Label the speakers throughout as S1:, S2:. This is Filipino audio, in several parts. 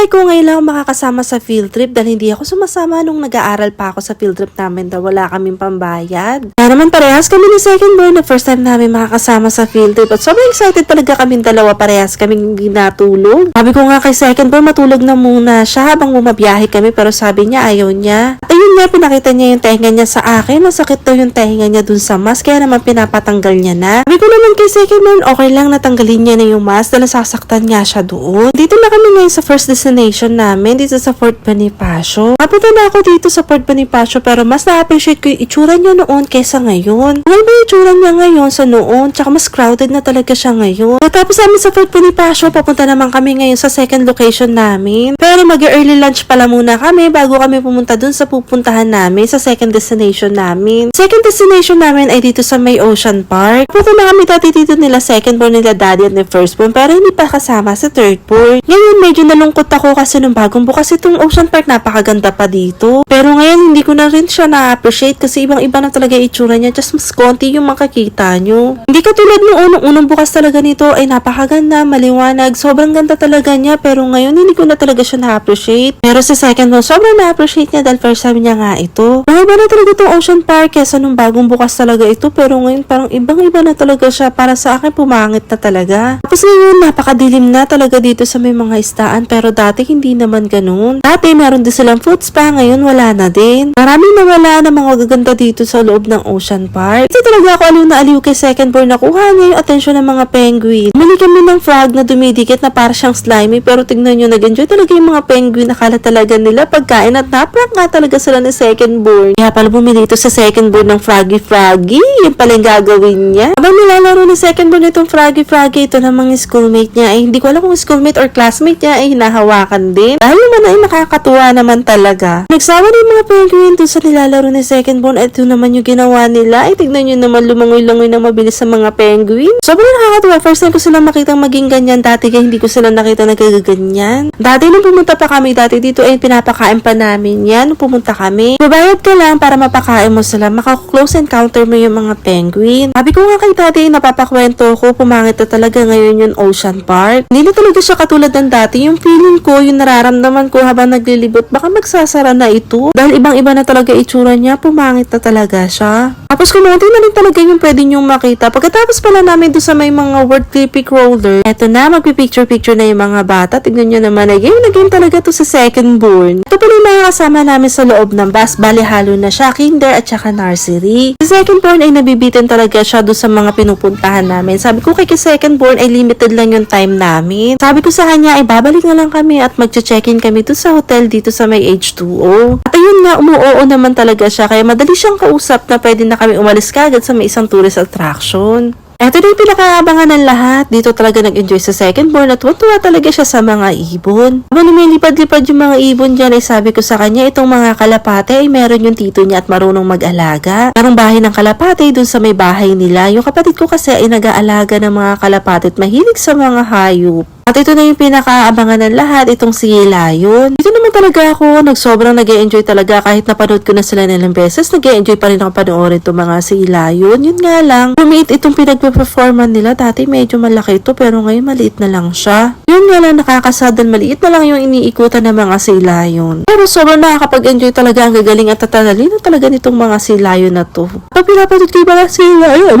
S1: Tinry ko ngayon lang makakasama sa field trip dahil hindi ako sumasama nung nag-aaral pa ako sa field trip namin dahil wala kaming pambayad. Kaya naman parehas kami ni second born na first time namin makakasama sa field trip at sobrang excited talaga kaming dalawa parehas kaming hindi natulog. Sabi ko nga kay second born matulog na muna siya habang bumabiyahe kami pero sabi niya ayaw niya. At ayun nga pinakita niya yung tenga niya sa akin. Masakit daw yung tenga niya dun sa mask kaya naman pinapatanggal niya na. Sabi ko naman kay second born okay lang natanggalin niya na yung mask dahil nasasaktan nga siya doon. Dito na kami ngayon sa first destination namin dito sa Fort Bonifacio. Napunta na ako dito sa Fort Bonifacio pero mas na-appreciate ko yung itsura niya noon kaysa ngayon. Ano ba yung itsura niya ngayon sa noon? Tsaka mas crowded na talaga siya ngayon. Tapos namin sa Fort Bonifacio, papunta naman kami ngayon sa second location namin. Pero mag-early lunch pala muna kami bago kami pumunta dun sa pupuntahan namin sa second destination namin. Second destination namin ay dito sa May Ocean Park. Pupunta na kami dati dito nila second born nila daddy at ni first born pero hindi pa kasama sa third born. Ngayon medyo nalungkot ako kasi nung bagong bukas itong Ocean Park napakaganda pa dito. Pero ngayon hindi ko na rin siya na-appreciate kasi ibang-iba na talaga itsura niya just mas konti yung makakita nyo. Hindi katulad nung unang-unang bukas talaga nito ay napakaganda, maliwanag, sobrang ganda talaga niya pero ngayon hindi ko na talaga siya na-appreciate. Pero sa second one, sobrang na-appreciate niya dahil first time niya nga ito. Nakaiba na talaga itong Ocean Park kesa nung bagong bukas talaga ito pero ngayon parang ibang-iba na talaga siya para sa akin pumangit na talaga. Tapos ngayon napakadilim na talaga dito sa may mga istaan pero dati hindi naman ganun. Dati meron din silang food spa ngayon wala na din. Maraming nawala na mga gaganda dito sa loob ng Ocean Park. Ito talaga ako aliw na aliw kay second born nakuha niya yung atensyon ng mga penguin. Muli kami ng frog na dumidikit na para siyang slimy pero tignan nyo nag-enjoy talaga yung mga penguin nakala talaga nila pagkain at naprank nga talaga sila ni second born. Kaya pala bumili ito sa second born ng Froggy Froggy. Yung pala yung gagawin niya. Habang nilalaro ni second born itong Froggy Froggy, ito namang yung schoolmate niya ay hindi ko alam kung schoolmate or classmate niya ay hinahawakan din. Dahil naman ay nakakatuwa naman talaga. Nagsawa na yung mga penguin doon sa nilalaro ni second born. Ito naman yung ginawa nila. Ay tignan nyo naman lumangoy-langoy na mabilis sa mga penguin. Sobrang nakakatuwa. First time ko sila makitang maging ganyan. Dati kaya hindi ko sila nakita nagkaganyan. Dati nung pumunta pa kami dati dito ay pinapakain pa namin yan. Nung pumunta kami. Babayad ka lang para mapakain mo sila. Maka-close encounter mo yung mga penguin. Sabi ko nga kay dati napapakwento ko. Pumangit na talaga ngayon yung Ocean Park. Hindi na talaga siya katulad ng dati. Yung feeling ko, yung nararamdaman ko habang naglilibot, baka magsasara na ito. Dahil ibang-iba na talaga itsura niya. Pumangit na talaga siya. Tapos kumunti na rin talaga yung pwede niyong makita. Pagkatapos pala namin doon sa may mga word clipping roller, eto na, magpipicture-picture na yung mga bata. Tignan nyo naman, nag-game na game talaga to sa second born. Ito pala yung mga kasama namin sa loob ng bus. Bali, halo na siya, kinder at saka nursery. Sa second born ay nabibitin talaga siya doon sa mga pinupuntahan namin. Sabi ko kay second born ay limited lang yung time namin. Sabi ko sa kanya ay babalik na lang kami at magche-check-in kami doon sa hotel dito sa may H2O. At ayun nga, umuoo naman talaga siya kaya madali siyang kausap na pwede na kami umalis kagad sa may isang tourist attraction. Eto na yung pinakaabangan ng lahat. Dito talaga nag-enjoy sa second born at tuwa talaga siya sa mga ibon. Habang lumilipad-lipad yung mga ibon dyan ay sabi ko sa kanya itong mga kalapate ay meron yung tito niya at marunong mag-alaga. Merong bahay ng kalapate dun sa may bahay nila. Yung kapatid ko kasi ay nag-aalaga ng mga kalapate at mahilig sa mga hayop. At ito na yung pinakaabangan ng lahat, itong si Lion. Dito naman talaga ako, nagsobrang nag enjoy talaga kahit napanood ko na sila nilang beses, nag enjoy pa rin ako panoorin itong mga si Lion. Yun nga lang, lumiit itong pinagpe-performan nila. Dati medyo malaki ito, pero ngayon maliit na lang siya. Yun nga lang, nakakasadan, maliit na lang yung iniikutan ng mga si Lion. Pero sobrang nakakapag-enjoy talaga, ang gagaling at tatalino talaga nitong mga si Lion na to. Pag pinapanood ko yung mga si Lion,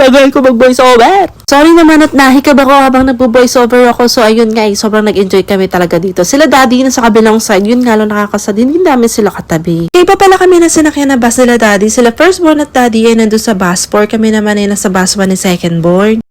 S1: tagal ko mag-voice over. Sorry naman at nahikab ako habang nagbo-voice over ako. So, ayun nga, eh, sobrang nag-enjoy kami talaga dito. Sila daddy na sa kabilang side, yun nga lang nakakasadin. Hindi namin sila katabi. Kaya pa pala kami na sinakyan na bus nila daddy. Sila firstborn at daddy ay nandun sa bus 4. Kami naman ay nasa bus 1 ni secondborn.